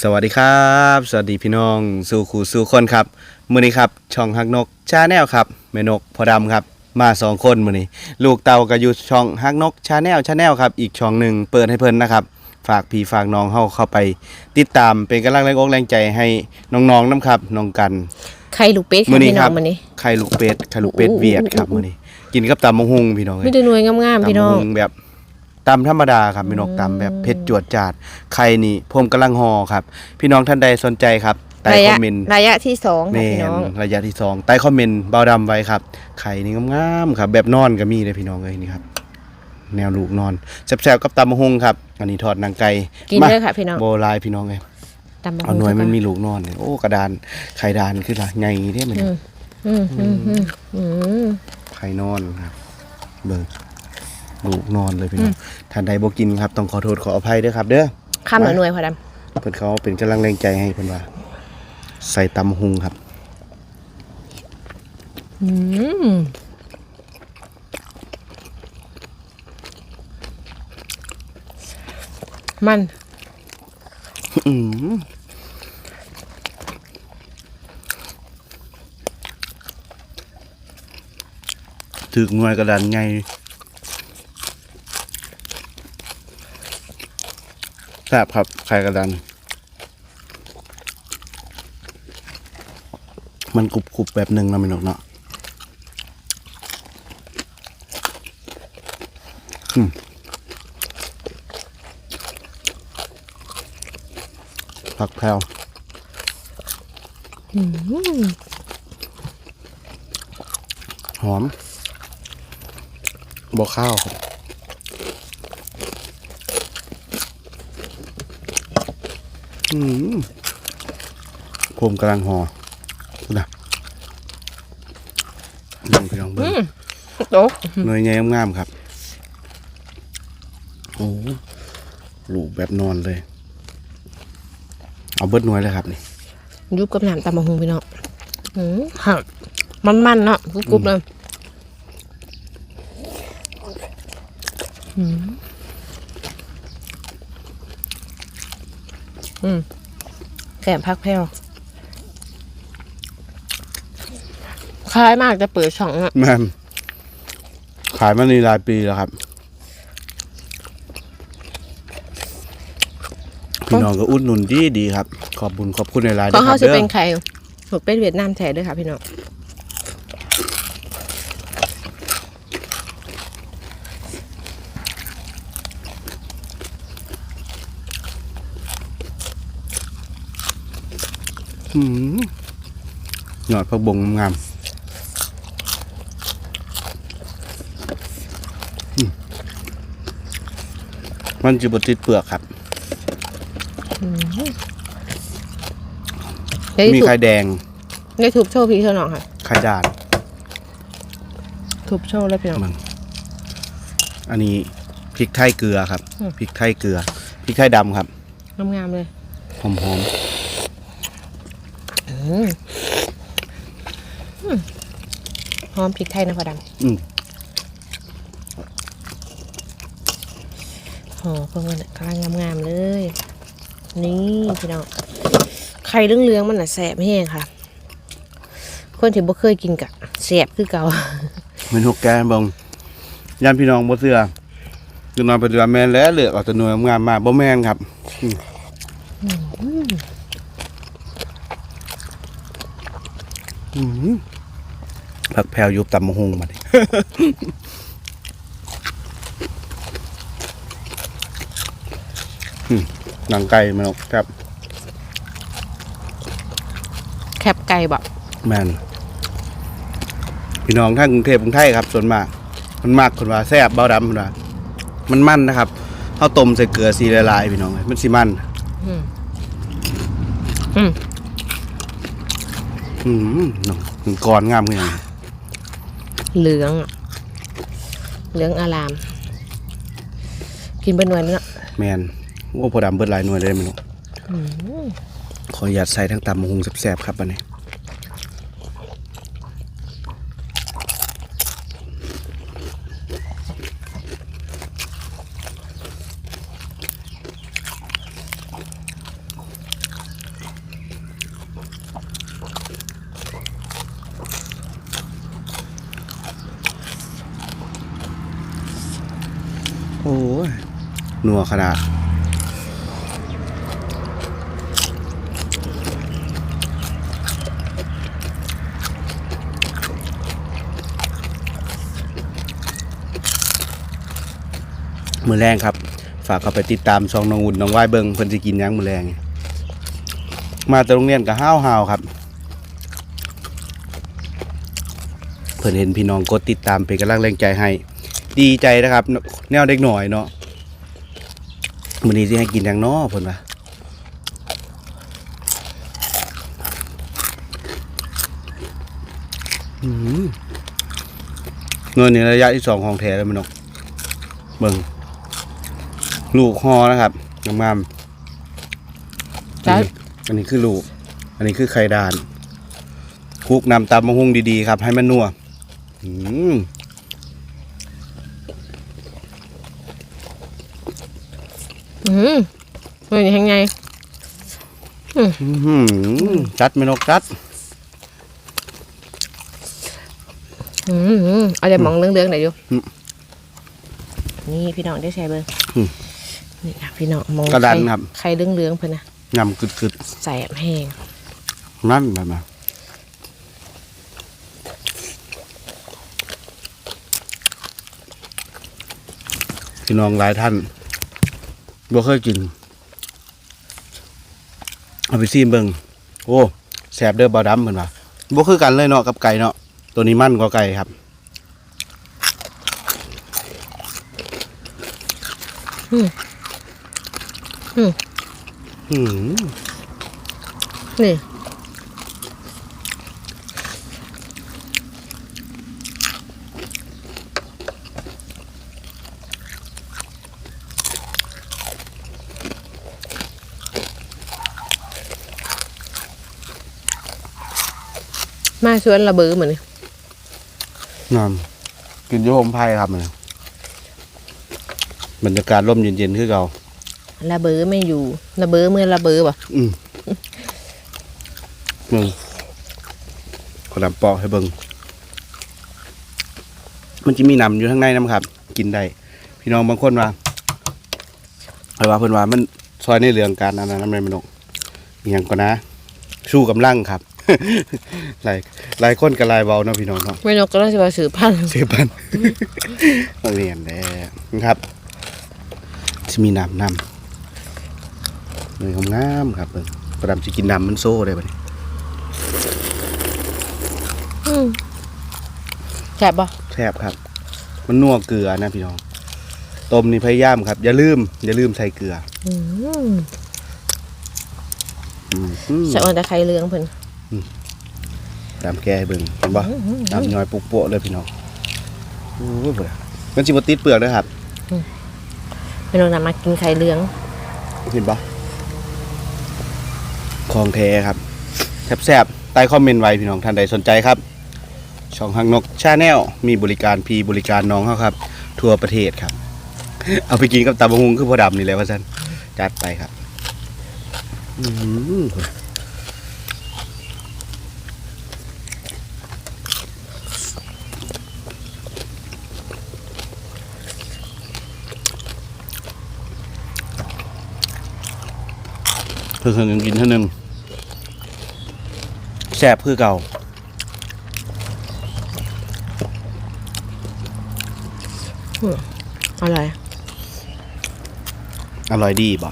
สวัสดีครับ สวัสดีพี่น้องสู่ขู่สู่คนครับมื้อนี้ครับ ช่องฮักนกชาแนลครับแม่นกพอดำครับ มาสองคนมื้อนี้ ลูกเต่าก็อยู่ช่องฮักนกชาแนลชาแนลครับ อีกช่องหนึ่งเปิดให้เพิ่นนะครับ ฝากพี่ฝากน้องเฮาเข้าไป ติดตามเป็นกำลังแรงอกแรงใจให้น้องๆน้ำครับน้องกันไข่ลูกเป็ดมื้ค่ะอนี้พี่คน้รัอบงมื้อนี้ไข่ลูกเป็ดไข่ลูกเป็ดโอ้โหเวียดครับมื้อนี้ กินกับตำมะฮุงพี่น้องเอ้มียแต่หน่วยงามๆพี่น้องตำบักหุ่แบบ ตำธรรมดาครับพี่นกตำแบบเผ็ดจวดจาดไข่นี่ผมกำลังห่อครับ พี่น้องท่านใดสนใจครับใต้ระคยะอมเมนต์ระยะที่สองค่ะแม่พี่น้องนระยะที่สองใต้คอมเมนต์เบาดำไว้ครับ ไข่นี่งามๆครับ แบบนอนก็มีเลยพี่น้องเลยนี่ครับ แนวลูกนอนแซ่บๆกับตำมะฮุงครับ อันนี้ทอดหนังไก่กินมาเลยค่ะพี่น้องโบรายพี่น้องเลยตำบักเอาหน่วยหุ่งมันมีลูกนอนเลยโอ้กระดานไข่ดานขึ้นละไงเด้มันอืมอืมอืมอืมอืมไข่นอนครับ เบิ่ง ลูกนอนเลยพี่น้องท่านใดบ่กินครับต้องขอโทษขออภัยด้วยครับ เด้อข้ามหน่วยหน่วยพอดเพิ่นเขาเป็นกำลังแรงใจให้เพิ่นว่า ใส่ตำหุงครับำอืมมันอืมถึกหน่วยกระดานไง แซ่บครับไข่กระดานมันกรุบๆแบบหนึ่งนะไม่นกเนาะอืมผักแพรวหอมบอข้าวครับ อืมผมกำลังห่อดูนะลองไปลองเบิ่งโต๊ะหน่วยใหญ่งามๆครับ โอ้ลูกแบบนอนเลย เอาเบิดหน่วยเลยครับนี่ยุบกับน้ำตำบักหุ่งพี่น้องอืมค่ะมันๆเนาะกรุบๆเลย อืม อืมแกมพักแพ้วคล้ายมากจะเปิดช่องอะแม่นขายมานี่หลายปีแล้วครับ พี่น้องก็อุดหนุนดีดีๆครับ ขอบบุญขอบคุณในรายขๆองคเขารับจะเด้เป็นอไข่หมกเป็นเวียดนามแท้ด้วยค่ะพี่น้อง หืมหยอดผักบงงามอืมมันจะบดติดเปลือกครับได้มีถูกไข่แดงได้ถูกโชว์พี่เท่าน้องค่ะไข่ด่านถูกโชว์แล้วพี่น้องมันอันนี้พริกไทยเกลือครับอืมพริกไทยเกลือพริกไทยดำครับงามๆเลยหอมหอม หอมพริกไทยนะพอดๆอืมำโอ้เพิ่งมันกำลังงามๆเลย นี่พี่น้องไข่เหลืองๆมันน่ะแสบแห้งค่ะ คนที่บ่เคยกินกะแสบคือเก่าเมนูแกงบงยานพี่น้องบ่เสือคือนอนไปเรือแม่นแล้วเหลือกเอาแต่หน่วยงามมาบ่แม่นครับ อืมอืม ผักแพรวยุบตำมะฮุงมาดิอืมหนังไก่มันครับ แคบไก่บอกแมนพี่น้องท่านกรุงเทพกรุงไทยครับ ส่วนมาก มันมากคนว่าแซ่บเบาดำคนว่ามันมันนะครับข้าวต้มใส่เกลือสีละลายพี่น้องมันสิมันอืมอืม อืมน้องก่อนงามขึ้นอหย่างเหลือง เหลืองอาราม กินเป็นหน่วยเนาะแมนโอ้พอดำเบิดหลายหน่วยเลยไหมลูกขออนุญาตใส่ทั้งตำมะฮุงแสบๆครับอันนี้ โอ้ยนัวขนาดมือแรงครับ ฝากเข้าไปติดตามช่องน้องอุ่นน้องว่ายเบิงเพิ่นสิกินยังมือแรงมาแต่โรงเรียนก็ห้าวหาวครับ เพิ่นเห็นพี่น้องกดติดตามเป็นกำลังแรงใจให้ ดีใจนะครับ แนวเด็กหน่อยเนาะมื้อนี้สิให้กินหยังน้อเพิ่นว่าอืมเงินในระยะที่สองของแท้แล้วมันเนาะเบิ่งลูกฮอนะครับงามๆจ้ะอันนี้คือลูก อันนี้คือไข่ดานคลุกนำตามมะฮุงดีๆครับ ให้มันนัวอืม อืมเป็นยังไงอื้อหือจัดไม่นกจัดอืมเอาแต่มองเรื่องๆหน่อยอยู่อืมนี่พี่น้องได้ใช้เบอร์อืมนี่นะพี่น้องมองกระดานไข่ครับไข่เรื่องๆเพิ่นนะงำกึดแสบแห้งๆนั่นแบบมาพี่น้องหลายท่าน บ่เคยกิน เอาไปซีมเบิงโอ้แสบเด้อบาดำเหมือนว่าบ่คือกันเลยเนาะกับไก่เนาะตัวนี้มันกว่าไก่ครับอืมนี่ มาชวนระเบือเหมือนนี่งามกินอยูโฮมไพ่ครับมันบรรยากาศร่มเย็นๆคือเก่าระเบือไม่อยู่ระเบือเมื่อระเบือป่ะอืมมึงขอดำปอกให้เบิงมันจะมีหนำอยู่ข้างในน้ำครับ กินได้พี่น้องบางคนว่าเพิ่นว่าเพิ่นว่ามันซอยในเรื่องการอันนั้นน้ำในมันกอหย่างก็นะ สู้กำลังครับ หลายหลายคนกับลายเบาเนาะพี่น้องเนาะไม่นกก็ต้องจะมาสืบพันธุ์เสียบันโรงเรียนแล้วนะครับจะมีน้ำน้ำเนยงามๆครับเบิ่งประดำจะกินน้ำมันโซ่ได้ปะเนี่ยอืมแสบป่ะแซ่บครับ มันนัวเกลือนะพี่น้องต้มนี่พยายามครับ อย่าลืม อย่าลืมใส่เกลืออืมอืมอืมแสบเอาแต่ไข่เหลืองเพิ่น ดำแกให้เบิ่งเห็นปะดำน้อยปุกโปะเลยพี่น้องโอ้ยเบื่อมันจิบติดเปลือกนะครับไม่นกนำมากินไข่เหลืองเห็นปะของแท้ครับแซ่บๆใต้คอมเมนต์ไว้พี่น้องท่านใดสนใจครับ ช่องหักนกชาแนลมีบริการพีบริการน้องเขาครับ ทั่วประเทศครับ เอาไปกินกับตาบะฮุงคือพอดำนี่แหละว่าท่านจัดไปครับ อืม เพิ่งๆกินเท่านึงแซ่บคือเก่าอะไรอร่อยดีบ่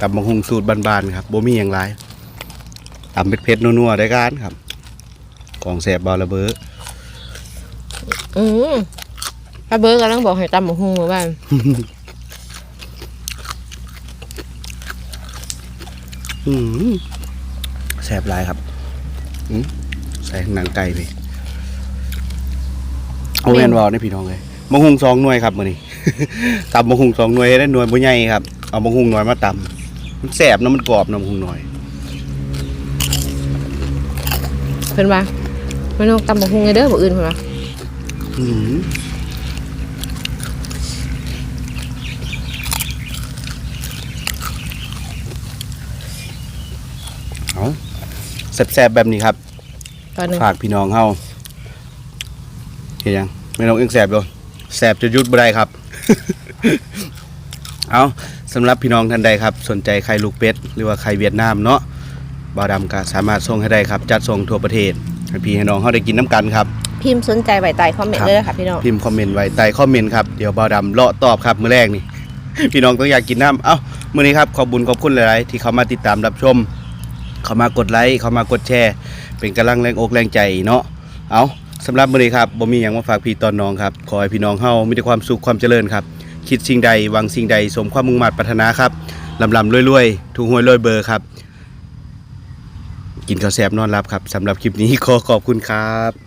ตับบะฮุงสูตรบานๆครับบ่มีอย่างไรตำเผ็ดๆนัวๆได้การครับ ของแสบบอระเบ้ออืมถ้าเบิร์กำลังบอกให้ตำหมูหุ้งมาบ้าน อืมแสบหลายครับอืมใส่หนังไก่ไปเอาแม่นวอลในพี่น้องเลยมะฮุงสองหน่วยครับมื้อนี้ตำมะฮุงสองหน่วยให้ได้หน่วยบ่ใหญ่ครับเอามะฮุงหน่อยมาตำมันแสบเนาะมันกรอบเนาะมะฮุงหน่อยเพิ่นว่าไม่นกตำหมูหุ้งไงเด้อบ่อื่นเพิ่นว่าอืมเอา แซ่บๆแบบนี้ครับตอนหนึงฝากพี่น้องเฮาเห็นยังแม่นกยังแสบอยู่แสบจนหยุดบ่ได้ครับ เอาสำหรับพี่น้องท่านใดครับ สนใจไข่ลูกเป็ด หรือว่าไข่เวียดนามเนาะบ่าวดำก็สามารถส่งให้ได้ครับ จัดส่งทั่วประเทศให้พี่ให้น้องเขาได้กินน้ำกันครับ พิมพ์สนใจไว้ใต้คอมเมนต์เลยนะคะพี่น้องพิมพ์คอมเมนต์ไว้ใต้คอมเมนต์ครับเดี๋ยวบ่าวดำเลาะตอบครับมื้อแรกนี่ พี่น้องต้องอยากกินน้ำเอ้ามื้อนี้ครับขอบบุญขอบคุณหลายๆที่เขามาติดตามรับชม เขามากดไลค์เขามากดแชร์ เป็นกำลังแรงอกแรงใจเนาะเอาสำหรับมื้อนี้ครับบ่มีหยังมาฝากพี่ตอนน้องครับขอให้พี่น้องเฮามีแต่ความสุขความเจริญครับ คิดสิ่งใดหวังสิ่งใดสมความมุ่งมั่นปรารถนาครับลำลำรวยๆถูกหวยรวยเบอร์ครับ กินข้าวแซ่บนอนรับครับสำหรับคลิปนี้ขอขอบคุณครับ